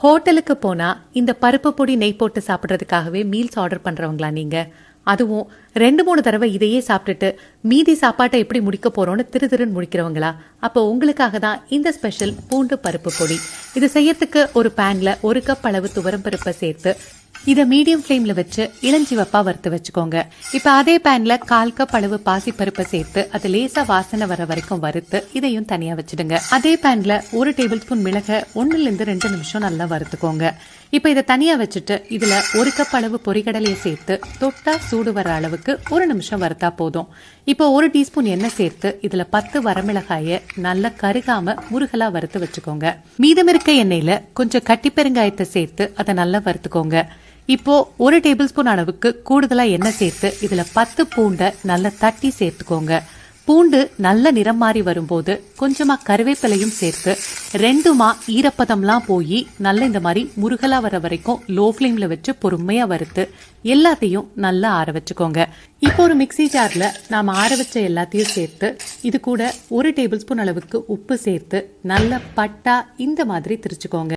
ஹோட்டலுக்கு போனா இந்த பருப்பு பொடி நெய் போட்டு சாப்பிட்றதுக்காகவே மீல்ஸ் ஆர்டர் பண்றவங்களா நீங்க? அதுவும் ரெண்டு மூணு தடவை இதையே சாப்பிட்டுட்டு மீதி சாப்பாட்டை எப்படி முடிக்க போறோம்னு திரு திருன்னு முடிக்கிறவங்களா? அப்போ உங்களுக்காக தான் இந்த ஸ்பெஷல் பூண்டு பருப்பு பொடி. இது செய்யறதுக்கு ஒரு பேன்ல ஒரு கப் அளவு துவரம் பருப்பை சேர்த்து இதை மீடியம் ஃப்ளேம்ல வச்சு இளஞ்சிவப்பாக வறுத்து வச்சுக்கோங்க. இப்போ அதே பேன்ல கால் கப் அளவு பாசி பருப்பை சேர்த்து அது லேசா வாசனை வர வரைக்கும் வறுத்து இதையும் தனியா வச்சிடுங்க. அதே பேன்ல ஒரு டேபிள் ஸ்பூன் மிளகை ஒன்றுலேருந்து இருந்து ரெண்டு நிமிஷம் நல்லா வறுத்துக்கோங்க. இப்போ இதை தனியா வச்சுட்டு இதுல ஒரு கப் அளவு பொரிகடலையை சேர்த்து தொட்டா சூடு வர அளவுக்கு ஒரு நிமிஷம் வறுத்தா போதும். இப்போ ஒரு டீஸ்பூன் எண்ணெய் சேர்த்து இதுல பத்து வரமிளகாய நல்லா கருகாம முருகலா வறுத்து வச்சுக்கோங்க. மீதம் இருக்க எண்ணெயில கொஞ்சம் கட்டி பெருங்காயத்தை சேர்த்து அதை நல்லா வறுத்துக்கோங்க. இப்போ ஒரு டேபிள் ஸ்பூன் அளவுக்கு கூடுதலா எண்ணெய் சேர்த்து இதுல பத்து பூண்டை நல்லா தட்டி சேர்த்துக்கோங்க. பூண்டு நல்ல நிறம் மாறி வரும்போது கொஞ்சமா கருவேப்பிலையும் சேர்த்து ரெண்டுமா ஈரப்பதம்லாம் போய் நல்ல இந்த மாதிரி முருகலா வர வரைக்கும் லோ ஃப்ளேம்ல வச்சு பொறுமையா வறுத்து எல்லாத்தையும் நல்லா ஆற வச்சுக்கோங்க. இப்போ ஒரு மிக்ஸி ஜார்ல நாம ஆற வச்ச எல்லாத்தையும் சேர்த்து இது கூட ஒரு டேபிள் ஸ்பூன் அளவுக்கு உப்பு சேர்த்து நல்ல பட்டா இந்த மாதிரி திரிச்சுக்கோங்க.